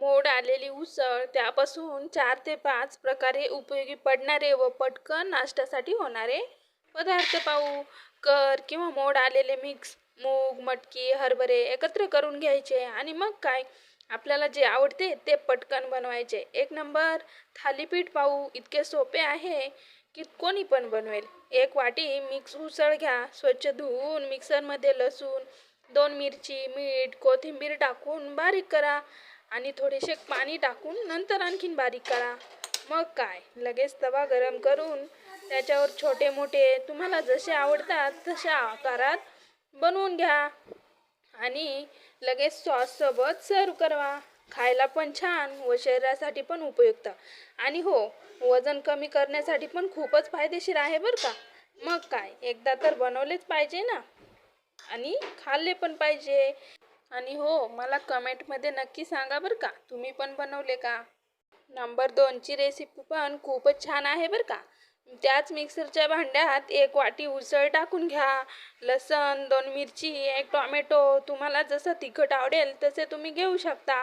मोड आलेली उसळ त्यापासून चार ते पाच प्रकारे उपयोगी पडणारे व पटकन नाश्त्यासाठी होणारे पदार्थ पाहू. कर किंवा मोड आलेले मिक्स मूग मटकी हरभरे एकत्र करून घ्यायचे. आणि मग काय? आपल्याला जे आवडते ते पटकन बनवायचे. एक नंबर थालीपीठ पाहू. इतके सोपे आहे की कोणी पण बनवेल. एक वाटी मिक्स उसळ घ्या. स्वच्छ धुवून मिक्सरमध्ये लसूण दोन मिरची मीठ कोथिंबीर टाकून बारीक करा. आणि थोडेसे पाणी टाकून नंतर आणखीन बारीक करा. मग काय? लगेच तवा गरम करून त्याच्यावर छोटे मोठे तुम्हाला जसे आवडतात तशा आकारात बनवून घ्या. आणि लगेच सॉससोबत सर्व करवा खायला पण छान व शरीरासाठी पण उपयुक्त. आणि हो वजन कमी करण्यासाठी पण खूपच फायदेशीर आहे बरं का? मग काय? एकदा तर बनवलेच पाहिजे ना? आणि खाल्ले पण पाहिजे. आणि हो मला कमेंटमध्ये नक्की सांगा बरं का. तुम्ही पण बनवले का? नंबर दोनची रेसिपी पण खूपच छान आहे बरं का. त्याच मिक्सरच्या भांड्यात एक वाटी उसळ टाकून घ्या लसण दोन मिरची एक टॉमॅटो तुम्हाला जसं तिखट आवडेल तसे तुम्ही घेऊ शकता.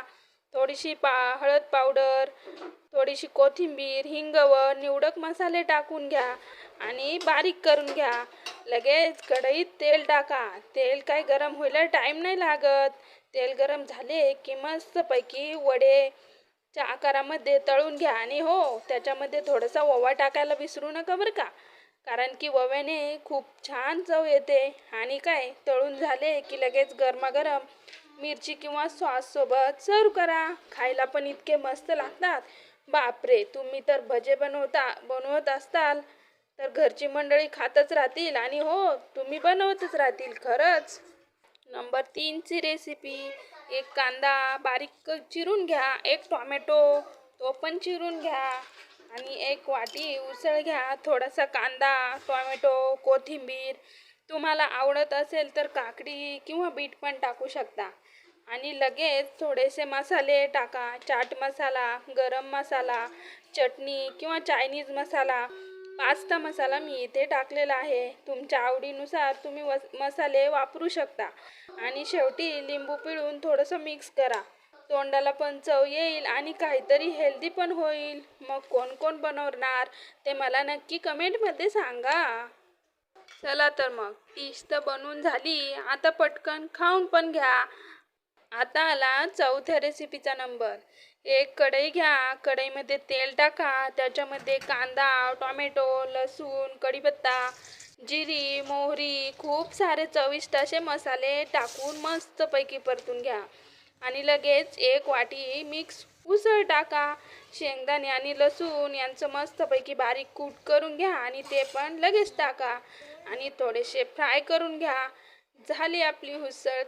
थोडीशी पा हळद पावडर थोडीशी कोथिंबीर हिंग व निवडक मसाले टाकून घ्या आणि बारीक करून घ्या. लगेच कढईत तेल टाका. तेल काय गरम व्हायला टाईम नाही लागत. तेल गरम झाले की मस्तपैकी वडे च्या आकारामध्ये तळून घ्या आणि हो त्याच्यामध्ये थोडासा ओवा टाकायला विसरू नका बरं का. कारण की ओव्याने खूप छान चव येते. आणि काय तळून झाले की लगेच गरमागरम मिरची किंवा सॉससोबत सर्व करा. खायला पण इतके मस्त लागतात. बापरे तुम्ही तर भजे बनवता बनवत असताल. तर घरची मंडळी खातच राहतील आणि हो तुम्ही बनवतच राहतील खरंच. नंबर तीनची रेसिपी एक कांदा बारीक चिरून घ्या एक टॉमॅटो तो पण चिरून घ्या. आणि एक वाटी उसळ घ्या थोडासा कांदा टॉमॅटो कोथिंबीर. तुम्हाला आवडत असेल तर काकडी किंवा बीट पण टाकू शकता. आणि लगेच थोडेसे मसाले टाका. चाट मसाला गरम मसाला चटणी किंवा चायनीज मसाला पास्ता मसाला मी इथे टाकलेला आहे. तुमच्या आवडीनुसार तुम्ही वस मसाले वापरू शकता. आणि शेवटी लिंबू पिळून थोडंसं मिक्स करा. तोंडाला पण चव येईल आणि काहीतरी हेल्दी पण होईल. मग कोण कोण बनवणार ते मला नक्की कमेंटमध्ये सांगा. चला तर मग. डिश तर बनवून झाली. आता पटकन खाऊन पण घ्या. आता आला चौथ्या रेसिपीचा नंबर एक कढई घ्या. कढईमध्ये तेल टाका. त्याच्यामध्ये कांदा टॉमॅटो लसूण कढीपत्ता जिरी मोहरी खूप सारे चविष्ट असे मसाले टाकून मस्तपैकी परतून घ्या. आणि लगेच एक वाटी मिक्स उसळ टाका. शेंगदाणे आणि लसूण यांचं मस्तपैकी बारीक कूट करून घ्या आणि ते पण लगेच टाका. आणि थोडेसे फ्राय करून घ्या. झाली आपली उसळ.